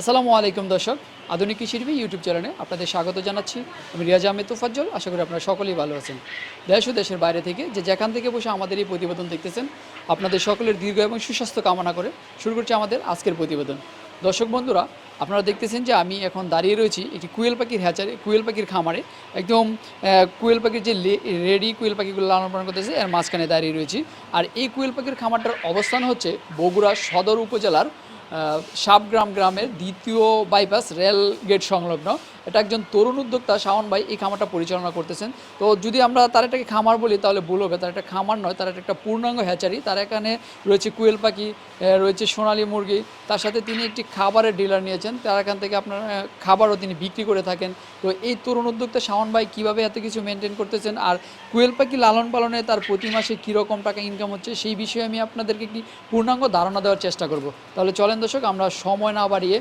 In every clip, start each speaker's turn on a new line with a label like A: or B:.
A: আসসালামু আলাইকুম দর্শক। আধুনিক কৃষিরবি ইউটিউব চ্যানেলে আপনাদের স্বাগত জানাচ্ছি। আমি রিয়াজ আহমেদ তোফাজ্জল। আশা করি আপনারা সকলেই ভালো আছেন। দেশ ও দেশের বাইরে থেকে যে যেখান থেকে বসে আমাদের এই প্রতিবেদন দেখতেছেন, আপনাদের সকলের দীর্ঘ এবং সুস্বাস্থ্য কামনা করে শুরু করছে আমাদের আজকের প্রতিবেদন। দর্শক বন্ধুরা, আপনারা দেখতেছেন যে আমি এখন দাঁড়িয়ে রয়েছি একটি কুয়েল পাখির হ্যাচারে কুয়েল পাখির খামারে। একদম কুয়েল পাখির যে রেডি কুয়েল পাখিগুলো লালন পালন করতেছে, এর মাঝখানে দাঁড়িয়ে রয়েছি। আর এই কুয়েল পাখির খামারটার অবস্থান হচ্ছে বগুড়া সদর উপজেলার সাবগ্রাম গ্রামের দ্বিতীয় বাইপাস রেল গেট সংলগ্ন। এটা একজন তরুণ উদ্যোক্তা শাওন ভাই এই খামারটা পরিচালনা করতেছেন। তো যদি আমরা তার এটাকে খামার বলি, তাহলে ভুল হবে। তার একটা খামার নয়, তার একটা পূর্ণাঙ্গ হ্যাচারি তার এখানে রয়েছে কুয়েল পাখি রয়েছে সোনালী মুরগি। তার সাথে তিনি একটি খাবারের ডিলার নিয়েছেন। তার এখান থেকে আপনার খাবারও তিনি বিক্রি করে থাকেন। তো এই তরুণ উদ্যোক্তা শাওন ভাই কীভাবে এত কিছু মেনটেন করতেছেন আর কুয়েল পাখি লালন পালনে তার প্রতি মাসে কীরকম টাকা ইনকাম হচ্ছে, সেই বিষয়ে আমি আপনাদেরকে একটি পূর্ণাঙ্গ ধারণা দেওয়ার চেষ্টা করব। তাহলে চলেন দর্শক আমরা সময় না বাড়িয়ে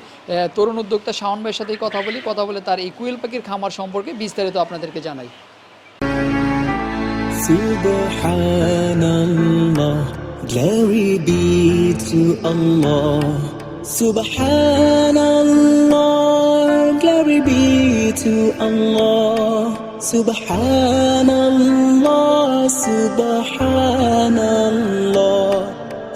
A: তরুণ উদ্যোক্তা শাওন ভাইয়ের সাথেই কথা বলি কথা বলে তার এই পাখির খামার সম্পর্কে বিস্তারিত আপনাদেরকে জানাই
B: Allah. Subhanallah, Subhanallah.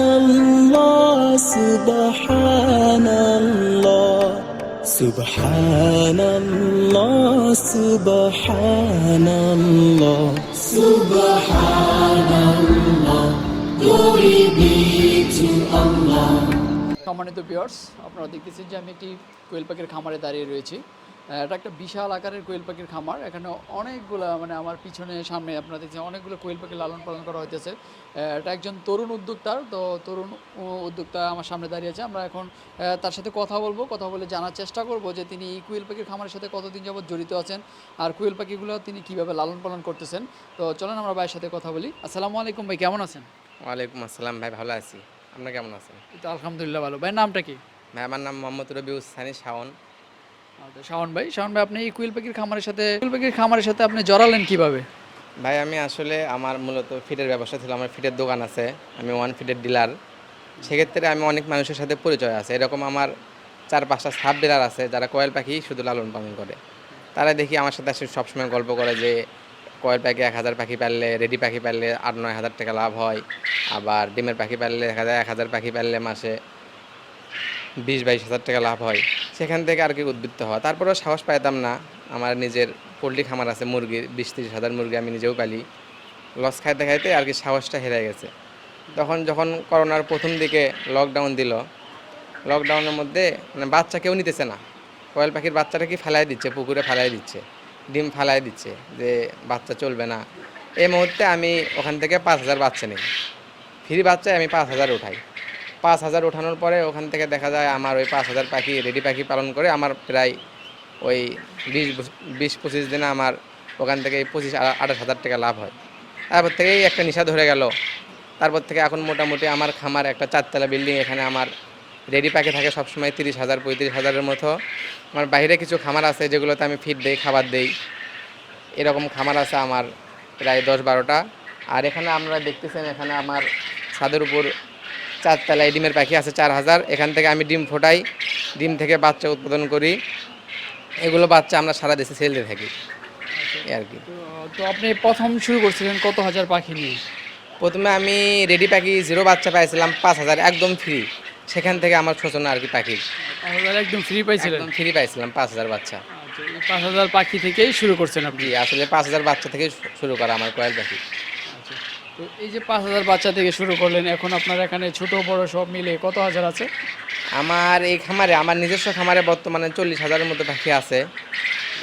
B: Subhanallah, Subhanallah. Subhanallah, Subhanallah, Subhanallah, glory be to Allah.
A: সম্মানিত পিয়ার্স আপনারা দেখতেছেন যে আমি একটি কোয়েল পাখির খামারে দাঁড়িয়ে রয়েছি এটা একটা বিশাল আকারের কোয়েল পাখির খামার। এখানে অনেকগুলো মানে আমার পিছনে সামনে আপনারা দেখছেন অনেকগুলো কোয়েল পাখি লালন পালন করা হইতেছে। এটা একজন তরুণ উদ্যোক্তার তো তরুণ উদ্যোক্তা আমার সামনে দাঁড়িয়ে আছে। আমরা এখন তার সাথে কথা বলব কথা বলে জানার চেষ্টা করব যে তিনি এই কুয়েল পাখির খামারের সাথে কতদিন যাবত জড়িত আছেন আর কুয়েল পাখিগুলো তিনি কীভাবে লালন পালন করতেছেন। তো চলেন আমরা ভাইয়ের সাথে কথা বলি। আসসালামু আলাইকুম ভাই কেমন আছেন?
C: ওয়ালাইকুম আসসালাম ভাই ভালো আছি। আপনার কেমন আছেন?
A: তো আলহামদুলিল্লাহ ভালো। ভাই নামটা কি?
C: ভাই আমার নাম মোহাম্মদ রবি উসানি শাওন।
A: আচ্ছা, শাওন ভাই শাওন ভাই আপনি এই কুইল পাখির খামারের সাথে কুইল পাখির খামারের সাথে আপনি জড়ালেন কীভাবে?
C: ভাই আমি আসলে আমার মূলত ফিটের ব্যবসা ছিল আমার ফিটের দোকান আছে আমি ওয়ান ফিটের ডিলার সেক্ষেত্রে আমি অনেক মানুষের সাথে পরিচয় আছে এরকম আমার চার পাঁচটা সাব ডিলার আছে যারা কয়েল পাখি শুধু লালন পালন করে। তারা দেখি আমার সাথে আসে সবসময় গল্প করে যে কয়েল পাখি এক হাজার পাখি পারলে রেডি পাখি পারলে আট নয় হাজার টাকা লাভ হয় আবার ডিমের পাখি পারলে দেখা যায় এক হাজার পাখি পারলে মাসে বিশ বাইশ হাজার টাকা লাভ হয়। সেখান থেকে আর কি উদ্বৃত্ত হওয়া। তারপরেও সাহস পাইতাম না। আমার নিজের পোলট্রি খামার আছে মুরগির বিশ তিরিশ হাজার মুরগি আমি নিজেও পালি। লস খাইতে খাইতে আর কি সাহসটা হেরে গেছে। তখন যখন করোনার প্রথম দিকে লকডাউন দিল লকডাউনের মধ্যে মানে বাচ্চা কেউ নিতেছে না। কয়েল পাখির বাচ্চাটা কি ফেলাই দিচ্ছে, পুকুরে ফেলাই দিচ্ছে, ডিম ফেলাই দিচ্ছে যে বাচ্চা চলবে না। এই মুহূর্তে আমি ওখান থেকে পাঁচ হাজার বাচ্চা নিই। ফ্রি বাচ্চায় আমি পাঁচ হাজার উঠাই। পাঁচ হাজার ওঠানোর পরে ওখান থেকে দেখা যায় আমার ওই পাঁচ হাজার পাখি, রেডি পাখি পালন করে আমার প্রায় ওই বিশ বিশ পঁচিশ দিনে আমার ওখান থেকে পঁচিশ আঠাশ হাজার টাকা লাভ হয়। তারপর থেকেই একটা নেশা ধরে গেল। তারপর থেকে এখন মোটামুটি আমার খামার একটা চারতলা বিল্ডিং, এখানে আমার রেডি পাখি থাকে সবসময় তিরিশ হাজার, পঁয়ত্রিশ হাজারের মতো। আমার বাইরে কিছু খামার আছে যেগুলোতে আমি ফিড দেই, খাবার দেই। এরকম খামার আছে আমার প্রায় দশ বারোটা। আর এখানে আমরা দেখতেছেন, এখানে আমার ছাদের উপর চারতলায় ডিমের পাখি আছে চার হাজার। এখান থেকে আমি ডিম ফোটাই ডিম থেকে বাচ্চা উৎপাদন করি। এগুলো বাচ্চা আমরা সারা দেশে সেল দিয়ে থাকি। আর কি।
A: তো আপনি প্রথম শুরু করছিলেন কত হাজার পাখি নিয়ে?
C: প্রথমে আমি রেডি পাখি জিরো বাচ্চা পাইছিলাম পাঁচ হাজার একদম ফ্রি সেখান থেকে আমার সূচনা আর কি পাখি।
A: একদম ফ্রি পাইছিলেন?
C: একদম ফ্রি পাইছিলাম পাঁচ হাজার বাচ্চা।
A: আচ্ছা, পাঁচ হাজার পাখি থেকেই শুরু করছেন আপনি?
C: আসলে পাঁচ হাজার বাচ্চা থেকে শুরু করা আমার কয়েল পাখি।
A: তো এই যে পাঁচ হাজার বাচ্চা থেকে শুরু করলেন, এখন আপনার এখানে ছোট বড় সব মিলে কত হাজার আছে?
C: আমার এই খামারে, আমার নিজস্ব খামারে বর্তমানে চল্লিশ হাজারের মতো পাখি আছে।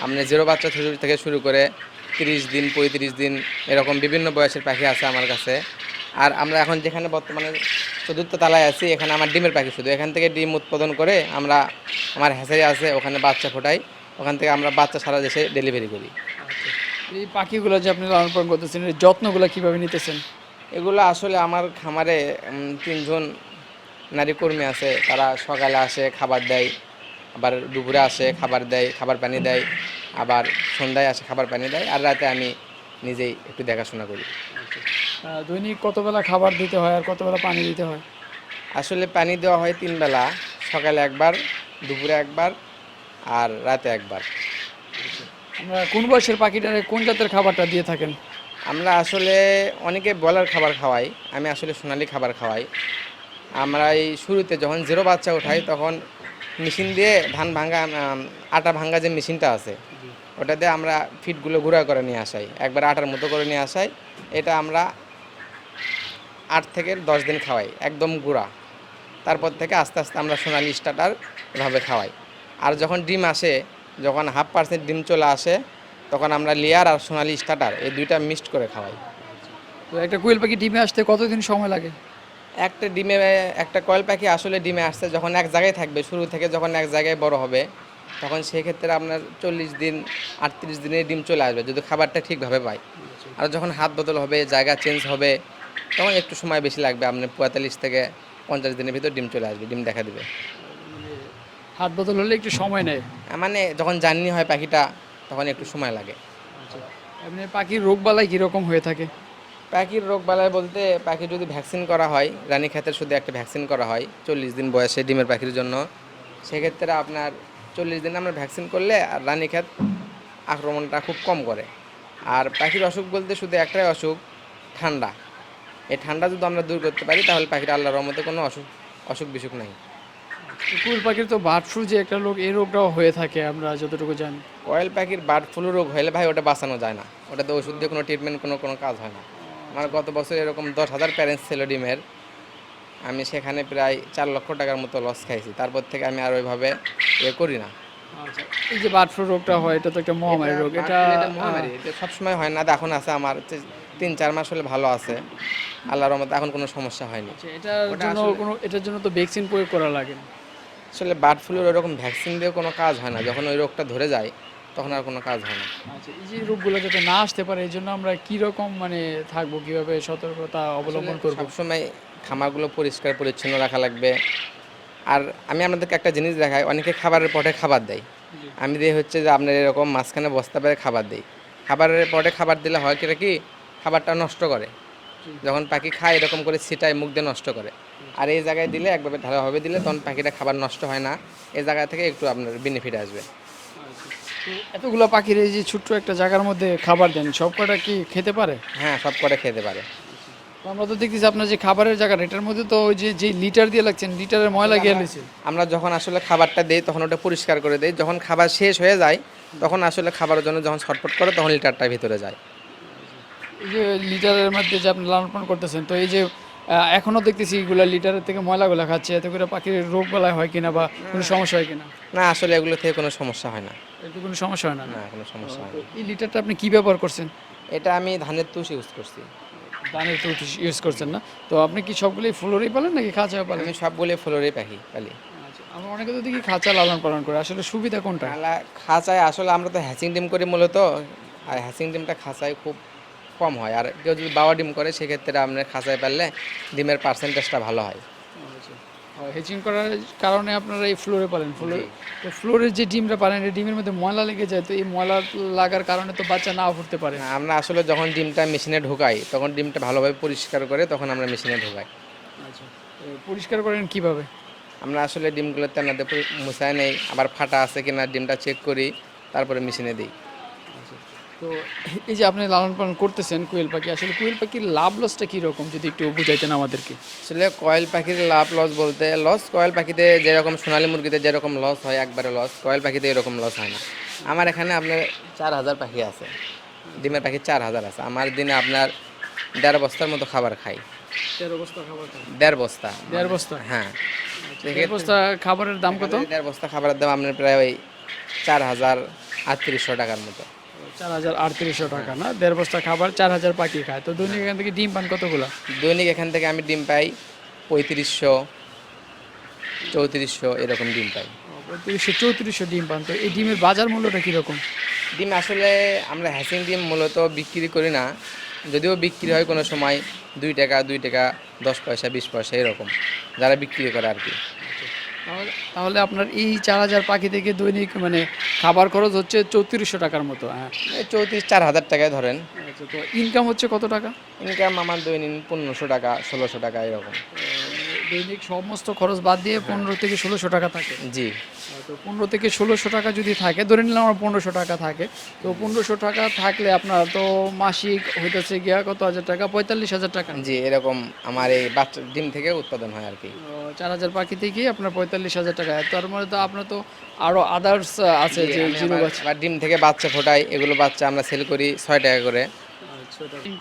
C: আপনি জিরো বাচ্চা থেকে- শুরু করে তিরিশ দিন, পঁয়ত্রিশ দিন এরকম বিভিন্ন বয়সের পাখি আছে আমার কাছে। আর আমরা এখন যেখানে বর্তমানে চতুর্থ তালায় আছি, এখানে আমার ডিমের পাখি শুধু। এখান থেকে ডিম উৎপাদন করে আমরা, আমার হ্যাচারি আছে, ওখানে বাচ্চা ফোটাই ওখান থেকে আমরা বাচ্চা সারা দেশে ডেলিভারি করি।
A: এই পাখিগুলো যে আপনি লালন পালন করতেছেন এর যত্নগুলো কীভাবে নিতেছেন?
C: এগুলো আসলে আমার খামারে তিনজন নারী কর্মী আছে। তারা সকালে আসে খাবার দেয় আবার দুপুরে আসে খাবার দেয় খাবার পানি দেয় আবার সন্ধ্যায় আসে খাবার পানি দেয় আর রাতে আমি নিজেই একটু দেখাশোনা করি।
A: দৈনিক কতবেলা খাবার দিতে হয় আর কতবেলা পানি দিতে হয়?
C: আসলে পানি দেওয়া হয় তিন বেলা সকালে একবার দুপুরে একবার আর রাতে একবার।
A: কোন বয়সের পাখিটারে কোন জাতের খাবারটা দিয়ে থাকেন?
C: আমরা আসলে অনেকে বলার খাবার খাওয়াই, আমি আসলে সোনালি খাবার খাওয়াই। আমরা এই শুরুতে যখন জিরো বাচ্চা উঠাই, তখন মেশিন দিয়ে ধান ভাঙ্গা আটা ভাঙ্গা যে মেশিনটা আছে, ওটা দিয়ে আমরা ফিটগুলো গুঁড়া করে নিয়ে আসাই। একবার আটার মতো করে নিয়ে আসাই, এটা আমরা আট থেকে দশ দিন খাওয়াই, একদম গুঁড়া। তারপর থেকে আস্তে আস্তে আমরা সোনালি স্টার্টার এভাবে খাওয়াই। আর যখন ডিম আসে যখন হাফ পার্সেন্ট ডিম চলে আসে তখন আমরা লেয়ার আর সোনালি স্টার্টার এই দুইটা মিক্সড করে খাওয়াই।
A: তো একটা কোয়েল পাখি ডিমে আসতে কতদিন সময় লাগে?
C: একটা ডিমে একটা কয়েল পাখি আসলে ডিমে আসতে যখন এক জায়গায় থাকবে শুরু থেকে যখন এক জায়গায় বড় হবে তখন সেক্ষেত্রে আপনার চল্লিশ দিন আটত্রিশ দিনে ডিম চলে আসবে যদি খাবারটা ঠিকভাবে পায়। আর যখন হাত বদল হবে জায়গা চেঞ্জ হবে তখন একটু সময় বেশি লাগবে আপনার পঁয়তাল্লিশ থেকে পঞ্চাশ দিনের ভিতর ডিম চলে আসবে ডিম দেখা দিবে।
A: হাত বদল হলে একটু সময় নেয়।
C: মানে যখন জার্নি হয় পাখিটা তখন একটু সময় লাগে।
A: এমনি পাখির রোগ বালাই কীরকম হয়ে থাকে?
C: পাখির রোগ বালাই বলতে পাখি যদি ভ্যাকসিন করা হয় রানী ক্ষেতের শুধু একটা ভ্যাকসিন করা হয় চল্লিশ দিন বয়সে ডিমের পাখির জন্য। সেক্ষেত্রে আপনার চল্লিশ দিন আমরা ভ্যাকসিন করলে আর রানী ক্ষেত আক্রমণটা খুব কম করে। আর পাখির অসুখ বলতে শুধু একটাই অসুখ ঠান্ডা। এই ঠান্ডা যদি আমরা দূর করতে পারি তাহলে পাখির আল্লাহর রহমতে কোনো অসুখ অসুখ বিসুখ নাই।
A: কোয়েল পাখির তো বার্ড ফ্লু যে একটা রোগ এই রোগটাও হয়ে থাকে আমরা যতটুকু জানি।
C: কয়েল পাখির বার্ড ফ্লু রোগ হলে ভাই ওটা বাঁচানো যায় না। ওটাতে ওষুধ দিয়ে কোনো ট্রিটমেন্ট কোনো কোনো কাজ হয় না। আমার গত বছর এরকম দশ হাজার প্যারেন্টস ছিল ডিমের। আমি সেখানে প্রায় চার লক্ষ টাকার মতো লস খাইছি। তারপর থেকে আমি আর ওইভাবে ইয়ে করি না।
A: আচ্ছা এই যে বার্ড ফ্লু রোগটা হয় এটা তো একটা মহামারী রোগ। এটা
C: মহামারী এটা সবসময় হয় না। এখন আছে আমার তিন চার মাস হলে ভালো আছে। আল্লাহর রহমতে এখন কোনো সমস্যা হয়নি।
A: আচ্ছা, এটার জন্য কোনো এটার জন্য তো ভ্যাকসিন প্রয়োগ করা লাগে না।
C: আসলে বার্ড ফ্লুর ওরকম ভ্যাকসিন দিয়ে কোনো কাজ হয় না। যখন ওই রোগটা ধরে যায় তখন আর কোনো কাজ হয় না।
A: আচ্ছা এই যে রোগগুলো যাতে না আসতে পারে এই জন্য আমরা কি রকম মানে থাকব? কীভাবে সতর্কতা অবলম্বন করব?
C: সবসময় খামারগুলো পরিষ্কার পরিচ্ছন্ন রাখা লাগবে। আর আমি আপনাদেরকে একটা জিনিস দেখাই অনেকে খাবারের পটে খাবার দেয়। আমি দিয়ে হচ্ছে যে আপনার এরকম মাঝখানে বস্তা পেরে খাবার দিই। খাবারের পটে খাবার দিলে হয় কি খাবারটা নষ্ট করে। যখন পাখি খায় এরকম করে ছিটায় মুখ দিয়ে নষ্ট করে। আর এই জায়গায় দিলে একভাবে ঢালাভাবে দিলে তখন পাখিটা খাবার নষ্ট হয় না। এই জায়গা থেকে একটু আপনার বেনিফিট আসবে।
A: এতগুলো পাখির এই যে ছোট্ট একটা জায়গার মধ্যে খাবার দেন সব কটা কি খেতে পারে?
C: হ্যাঁ সব করে খেতে পারে।
A: আমরা তো দেখতেছি আপনার যে খাবারের জায়গা এটার মধ্যে তো ওই যে যে লিটার দিয়ে লাগছেন লিটারের ময়লা গিয়ে রয়েছে
C: আমরা যখন আসলে খাবারটা দিই তখন ওটা পরিষ্কার করে দিই। যখন খাবার শেষ হয়ে যায় তখন আসলে খাবারের জন্য যখন ছটফট করে তখন লিটারটা ভিতরে যায়।
A: এই যে লিটারের মধ্যে যে আপনি লালন পালন করতেছেন তো এই যে আহ, এখনও দেখতেছি এগুলো লিটারের থেকে ময়লাগুলো খাচ্ছে। এতে করে পাখির রোগ বালাই হয় কিনা বা কোনো সমস্যা হয় কিনা?
C: না আসলে এগুলো থেকে কোনো সমস্যা হয় না।
A: এতে কোনো সমস্যা হয় না
C: না? কোনো সমস্যা হয় না।
A: এই লিটারটা আপনি কি ব্যবহার করছেন?
C: এটা আমি ধানের তুষ ইউজ করছি।
A: ধানের তো ইউজ করছেন না? তো আপনি কি সবগুলোই ফ্লোরেই পালেন নাকি খাঁচা পালেন?
C: আমি সবগুলো ফ্লোরে পাখি পালি।
A: আচ্ছা, আমরা অনেকে তো দেখি খাঁচা লালন পালন করে। আসলে সুবিধা কোনটা?
C: খাঁচায় আসলে আমরা তো হ্যাচিং ডিম করি মূলত। আর হ্যাচিং ডিমটা খাঁচায় খুব কম হয়। আর কেউ যদি বাবা ডিম করে সেক্ষেত্রে আপনার খাঁচায় পারলে ডিমের পার্সেন্টেজটা ভালো হয়।
A: হেচিং করার কারণে আপনারা এই ফ্লোরে পালেন। ফ্লোরে তো ফ্লোরের যে ডিমটা পালেন এই ডিমের মধ্যে ময়লা লেগে যায় তো এই ময়লা লাগার কারণে তো বাচ্চা নাও ফুটতে পারে।
C: না, আমরা আসলে যখন ডিমটা মেশিনে ঢোকাই তখন ডিমটা ভালোভাবে পরিষ্কার করে তখন আমরা মেশিনে ঢোকাই।
A: আচ্ছা। পরিষ্কার করেন কীভাবে?
C: আমরা আসলে ডিমগুলো তেনাতে মুছায় নেই। আবার ফাটা আছে কিনা ডিমটা চেক করি তারপরে মেশিনে দিই।
A: তো এই যে আপনি লালন পালন করতেছেন কোয়েল পাখি আসলে কোয়েল পাখির লাভ লসটা কীরকম যদি একটু বুঝাইতেন আমাদেরকে?
C: আসলে কয়েল পাখির লাভ লস বলতে লস কয়েল পাখিতে যেরকম সোনালী মুরগিতে যেরকম লস হয় একবারে লস কয়েল পাখিতে এরকম লস হয় না। আমার এখানে আপনার চার হাজার পাখি আছে ডিমের পাখি চার হাজার আছে। আমার দিনে আপনার দেড় বস্তার মতো খাবার খাই।
A: তেরো বস্তা খাবার
C: দেড় বস্তা।
A: দেড় বস্তা?
C: হ্যাঁ।
A: দেড় বস্তা খাবারের দাম কত?
C: দেড় বস্তা খাবারের দাম আপনার প্রায় ওই চার হাজার আটত্রিশশো টাকার মতো।
A: চার হাজার আটত্রিশশো টাকা না? দেড় বস্তা খাবার চার হাজার পাখি খায়। তো দৈনিক এখান থেকে ডিম পান কতগুলো?
C: দৈনিক এখান থেকে আমি ডিম পাই পঁয়ত্রিশশো চৌত্রিশশো এরকম ডিম পাই।
A: পঁয়ত্রিশশো চৌত্রিশশো ডিম পান। তো এই ডিমের বাজার মূল্যটা কীরকম?
C: ডিম আসলে আমরা হ্যাসিং ডিম মূলত বিক্রি করি না। যদিও বিক্রি হয় কোনো সময় দুই টাকা দুই টাকা দশ পয়সা বিশ পয়সা এরকম। যারা বিক্রি করে আর কি।
A: তাহলে আপনার এই চার হাজার পাখি থেকে দৈনিক মানে খাবার খরচ হচ্ছে চৌত্রিশশো টাকার মতো হ্যাঁ।
C: চৌত্রিশ চার হাজার টাকায় ধরেন।
A: আচ্ছা তো ইনকাম হচ্ছে কত টাকা?
C: ইনকাম আমার দৈনিক পনেরোশো টাকা ষোলোশো টাকা এরকম।
A: দৈনিক সমস্ত খরচ বাদ দিয়ে পনেরো থেকে ষোলোশো টাকা থাকে।
C: জি।
A: তো পনেরো থেকে ষোলোশো টাকা যদি থাকে ধরে নিলাম আমার পনেরোশো টাকা থাকে তো পনেরোশো টাকা থাকলে আপনার তো মাসিক হইতেছে গিয়া কত হাজার টাকা? পঁয়তাল্লিশ হাজার টাকা।
C: জি এরকম আমার এই বাচ্চা ডিম থেকে উৎপাদন হয় আর কি
A: চার হাজার পাখি থেকে আপনার পঁয়তাল্লিশ হাজার টাকা। তার মধ্যে তো আপনার তো আরও আদার্স আছে যে
C: আবার ডিম থেকে বাচ্চা ফোটাই এগুলো বাচ্চা আমরা সেল করি ছয় টাকা করে।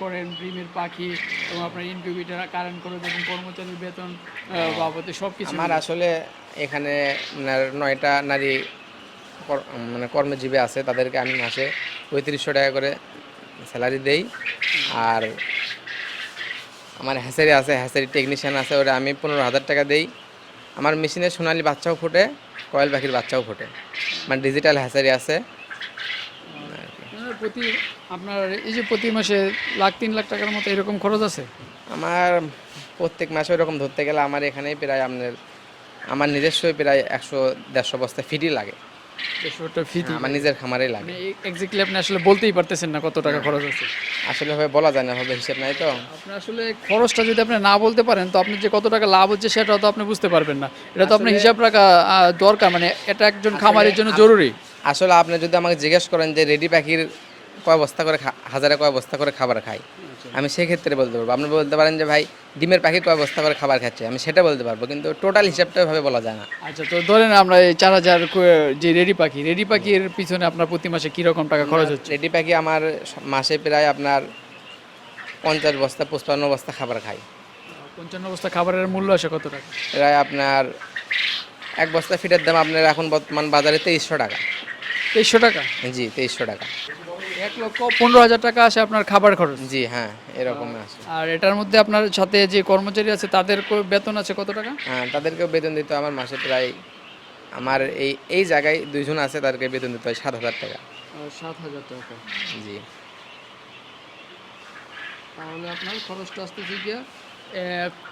A: করেন ডিমের পাখি এবং আপনার ইনকিউবেটার কারেন্ট করে কর্মচারীর বেতন বাবদে সব কিছু
C: আমার আসলে এখানে নয়টা নারী মানে কর্মজীবী আছে তাদেরকে আমি মাসে পঁয়ত্রিশশো টাকা করে স্যালারি দেই। আর আমার হ্যাসারি আছে হ্যাসারি টেকনিশিয়ান আছে ওরা আমি পনেরো হাজার টাকা দেই। আমার মেশিনে সোনালি বাচ্চাও ফোটে কয়েল পাখির বাচ্চাও ফোটে। মানে ডিজিটাল হ্যাসারি আছে।
A: প্রতি আপনার এই যে প্রতি মাসে লাখ তিন লাখ টাকার মতো এরকম খরচ আছে?
C: আমার প্রত্যেক মাসে ওরকম ধরতে গেলে আমার এখানে প্রায় আপনার আমার নিজস্বই প্রায় একশো দেড়শো বস্তা ফিডই লাগে।
A: দেড়শোটা ফি
C: আমার নিজের খামারেই লাগে।
A: মানে এক্স্যাক্টলি আপনি আসলে বলতেই পারতেছেন না কত টাকা খরচ আছে।
C: আসলে ভাবে বলা যায় না হবে হিসেব নাই তো।
A: আপনি আসলে খরচটা যদি আপনি না বলতে পারেন তো আপনি যে কত টাকা লাভ হচ্ছে সেটা তো আপনি বুঝতে পারবেন না। এটা তো আপনি হিসাব রাখা দরকার মানে এটা একজন খামারের জন্য জরুরি।
C: আসলে আপনি যদি আমাকে জিজ্ঞেস করেন যে রেডি পাখির কয় বস্তা করে হাজারে কয় বস্তা করে খাবার খাই? আমি সেক্ষেত্রে বলতে পারব। আপনি বলতে পারেন যে ভাই ডিমের পাখি কয় বস্তা করে খাবার খাচ্ছে? আমি সেটা বলতে পারব কিন্তু টোটাল হিসাবটা ভাবে বলা যায় না।
A: আচ্ছা তো ধরেন আমরা এই চার হাজার যে রেডি পাখি রেডি পাখির পিছনে আপনার প্রতি মাসে কীরকম টাকা খরচ হচ্ছে?
C: রেডি পাখি আমার মাসে প্রায় আপনার পঞ্চাশ বস্তা পঁচপান্ন বস্তা খাবার খাই।
A: পঞ্চান্ন বস্তা খাবারের মূল্য আসে কত টাকা?
C: প্রায় আপনার এক বস্তা ফিটের দাম আপনার এখন বর্তমান বাজারে তেইশশো টাকা।
A: তেইশশো টাকা?
C: জি তেইশশো টাকা।
A: এক লক্ষ পনেরো হাজার টাকা আসে আপনার খাবার খরচ।
C: জি হ্যাঁ এরকম আছে
A: আর এটার মধ্যে আপনার সাথে যে কর্মচারী আছে তাদের বেতন আছে কত টাকা?
C: হ্যাঁ তাদেরকেও বেতন দিতে আমার মাসে প্রায় আমার এই এই জায়গায় দুইজন আছে তাদেরকে বেতন দিতে হয় সাত হাজার টাকা।
A: সাত হাজার টাকা।
C: জি।
A: তাহলে আপনার খরচটা আসতেছে গিয়া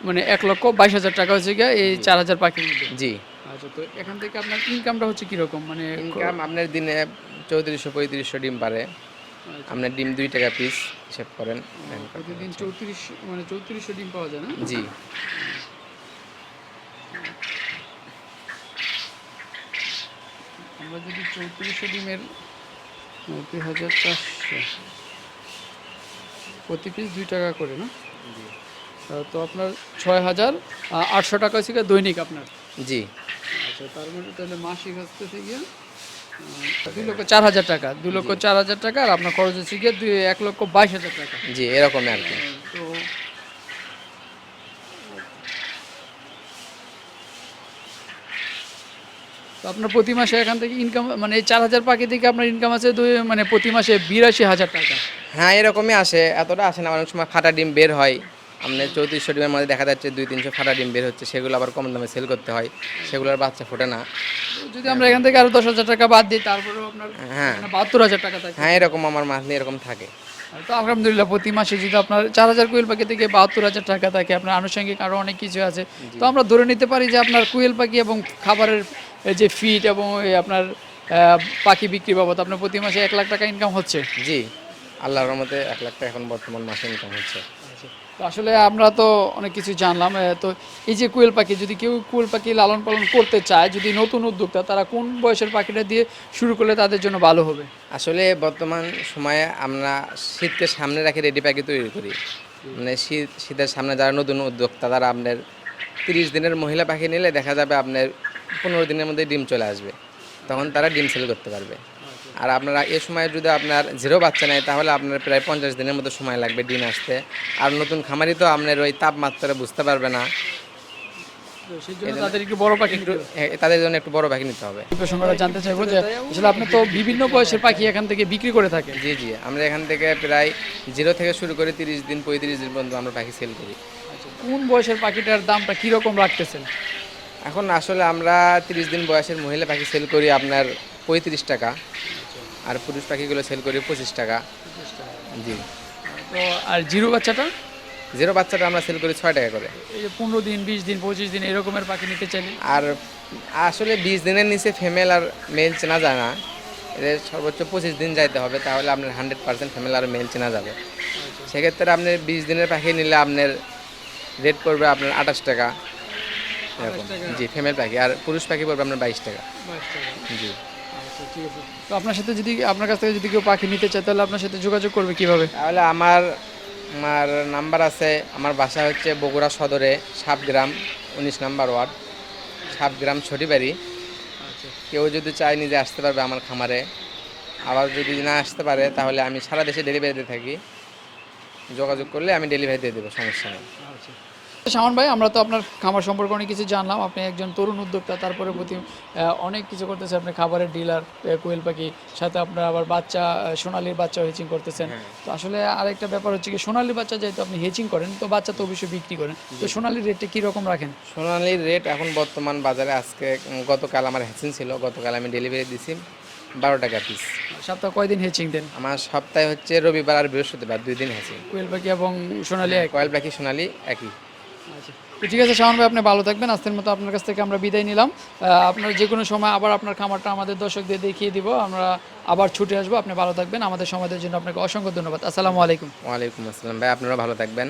A: মানে এক লক্ষ বাইশ হাজার টাকা হচ্ছে গিয়া এই চার হাজার পাখির মধ্যে।
C: জি।
A: আচ্ছা তো এখান থেকে আপনার ইনকামটা হচ্ছে কীরকম? মানে
C: ইনকাম আপনার দিনে চৌত্রিশশো পঁয়ত্রিশশো ডিম পারে। আপনার ডিম দুই টাকা পিস হিসেব করেন
A: প্রতিদিন চৌত্রিশ মানে চৌত্রিশশো ডিম পাওয়া যায় না?
C: জি।
A: আমরা যদি চৌত্রিশশো ডিমের নব্বই হাজার চারশো প্রতি পিস দুই টাকা করে না? তো আপনার ছয় হাজার আটশো টাকা হচ্ছে দৈনিক আপনার।
C: জি।
A: আচ্ছা তার মধ্যে তাহলে মাসিক আসতেছে গিয়ে দুই লক্ষ চার হাজার টাকা দুই লক্ষ চার হাজার টাকা আর আপনার খরচ হচ্ছে গিয়ে দুই এক লক্ষ বাইশ হাজার টাকা।
C: জি এরকমই আর কি।
A: তো তো আপনার প্রতি মাসে এখান থেকে ইনকাম মানে চার হাজার পাখি থেকে আপনার ইনকাম আছে দুই মানে প্রতি মাসে বিরাশি হাজার টাকা।
C: হ্যাঁ এরকমই আসে এতটা আসে না। অনেক সময় ফাটা ডিম বের হয়। আপনার চৌত্রিশশো ডিমের মধ্যে দেখা যাচ্ছে দুই তিনশো ফাটা ডিম বের হচ্ছে সেগুলো আবার কম দামে সেল করতে হয়। সেগুলোর বাচ্চা ফোটে না।
A: যদি আমরা এখান থেকে আরও দশ হাজার টাকা বাদ দিই তারপরেও আপনার
C: হ্যাঁ।
A: মানে বাহাত্তর হাজার টাকা থাকে।
C: হ্যাঁ এরকম আমার মান্থলি এরকম থাকে।
A: তো আলহামদুলিল্লাহ প্রতি মাসে যদি আপনার চার হাজার কুয়েল পাখি থেকে বাহাত্তর হাজার টাকা থাকে আপনার আনুষঙ্গিক আরও অনেক কিছু আছে। তো আমরা ধরে নিতে পারি যে আপনার কুয়েল পাখি এবং খাবারের যে ফিট এবং আপনার পাখি বিক্রি বাবদ আপনার প্রতি মাসে এক লাখ টাকা ইনকাম হচ্ছে।
C: জি আল্লাহর রহমতে এক লাখ টাকা এখন বর্তমান মাসে ইনকাম হচ্ছে।
A: তো আসলে আমরা তো অনেক কিছু জানলাম তো এই যে কুয়েল পাখি, যদি কেউ কুয়েল পাখি লালন পালন করতে চায়, যদি নতুন উদ্যোক্তা, তারা কোন বয়সের পাখিটা দিয়ে শুরু করলে তাদের জন্য ভালো হবে?
C: আসলে বর্তমান সময়ে আমরা শীতকে সামনে রাখে রেডি পাখি তৈরি করি। মানে শীত, শীতের সামনে যারা নতুন উদ্যোক্তা, তারা আপনার তিরিশ দিনের মহিলা পাখি নিলে দেখা যাবে আপনার পনেরো দিনের মধ্যে ডিম চলে আসবে। তখন তারা ডিম সেল করতে পারবে। আর আপনারা এ সময় যদি আপনার জিরো বাচ্চা নেয় তাহলে আপনার প্রায় পঞ্চাশ দিনের মতো সময় লাগবে ডিম আসতে। আর নতুন খামারি তো আপনার ওই তাপমাত্রা বুঝতে পারবে না।
A: তাদের একটু বড় পাখি
C: তাদের জন্য একটু বড় পাখি নিতে হবে।
A: প্রসঙ্গটা জানতে চাইব যে আসলে আপনি তো বিভিন্ন বয়সের পাখি এখান থেকে বিক্রি করে থাকেন।
C: জি জি আমরা এখান থেকে প্রায় জিরো থেকে শুরু করে তিরিশ দিন পঁয়ত্রিশ দিন পর্যন্ত আমরা পাখি সেল করি।
A: কোন বয়সের পাখিটার দামটা কীরকম রাখতেছেন?
C: এখন আসলে আমরা তিরিশ দিন বয়সের মহিলা পাখি সেল করি আপনার পঁয়ত্রিশ টাকা। আর পুরুষ পাখিগুলো সেল করি পঁচিশ টাকা। জি।
A: তো আর জিরো বাচ্চাটা?
C: জিরো বাচ্চাটা আমরা সেল করি ছয় টাকা করে।
A: এই যে পনেরো দিন বিশ দিন পঁচিশ দিন এরকমের পাখি নিতে চাইলে?
C: আর আসলে বিশ দিনের নিচে ফিমেল আর মেল চেনা যায় না। এদের সর্বোচ্চ পঁচিশ দিন যাইতে হবে তাহলে আপনার হান্ড্রেড পার্সেন্ট ফিমেল আর মেল চেনা যাবে। সেক্ষেত্রে আপনি বিশ দিনের পাখি নিলে আপনার রেট পড়বে আপনার আঠাশ টাকা। এরকম। জি ফিমেল পাখি। আর পুরুষ পাখি পড়বে আপনার বাইশ টাকা। জি।
A: আচ্ছা ঠিক আছে। তো আপনার সাথে যদি আপনার কাছ থেকে যদি কেউ পাখি নিতে চায় তাহলে আপনার সাথে যোগাযোগ করবে কীভাবে?
C: তাহলে আমার আমার নাম্বার আছে আমার বাসা হচ্ছে বগুড়া সদরে সাতগ্রাম উনিশ নাম্বার ওয়ার্ড সাতগ্রাম ছটিবাড়ি কেউ যদি চায় নিজে আসতে পারবে আমার খামারে। আবার যদি না আসতে পারে তাহলে আমি সারা দেশে ডেলিভারি দিয়ে থাকি। যোগাযোগ করলে আমি ডেলিভারি দিয়ে দেবো সমস্যা নেই।
A: শামান ভাই আমরা তো আপনার খামার সম্পর্কে অনেক কিছু জানলাম। আপনি একজন তরুণ উদ্যোক্তা তারপরে প্রতি অনেক কিছু করতেছে আপনি খাবারের ডিলার কোয়েল পাখি সাথে আপনার আবার বাচ্চা সোনালির বাচ্চা হেচিং করতেছেন। তো আসলে আরেকটা ব্যাপার হচ্ছে কি সোনালির বাচ্চা যেহেতু আপনি হেচিং করেন তো বাচ্চা তো অবশ্যই বিক্রি করেন। তো সোনালির রেটটা কীরকম রাখেন?
C: সোনালির রেট এখন বর্তমান বাজারে আজকে গতকাল আমার হ্যাচিং ছিল গতকাল আমি ডেলিভারি দিছি বারো টাকা পিস
A: সপ্তাহ কয়দিন হেচিং দেন?
C: আমার সপ্তাহে হচ্ছে রবিবার আর বৃহস্পতিবার দুই দিন হ্যাচিং
A: কোয়েল পাখি এবং সোনালি এক
C: কয়েল পাখি সোনালি একই।
A: তো ঠিক আছে শাহন ভাই, আপনি ভালো থাকবেন। আজকের মতো আপনার কাছ থেকে আমরা বিদায় নিলাম। আপনার যে কোনো সময় আবার আপনার খামারটা আমাদের দর্শকদের দেখিয়ে দিব। আমরা আবার ছুটে আসব। আপনি ভালো থাকবেন। আমাদের সমাজের জন্য আপনাকে অসংখ্য ধন্যবাদ। আসসালামু আলাইকুম।
C: ওয়ালাইকুম আসসালাম ভাই আপনারা ভালো থাকবেন।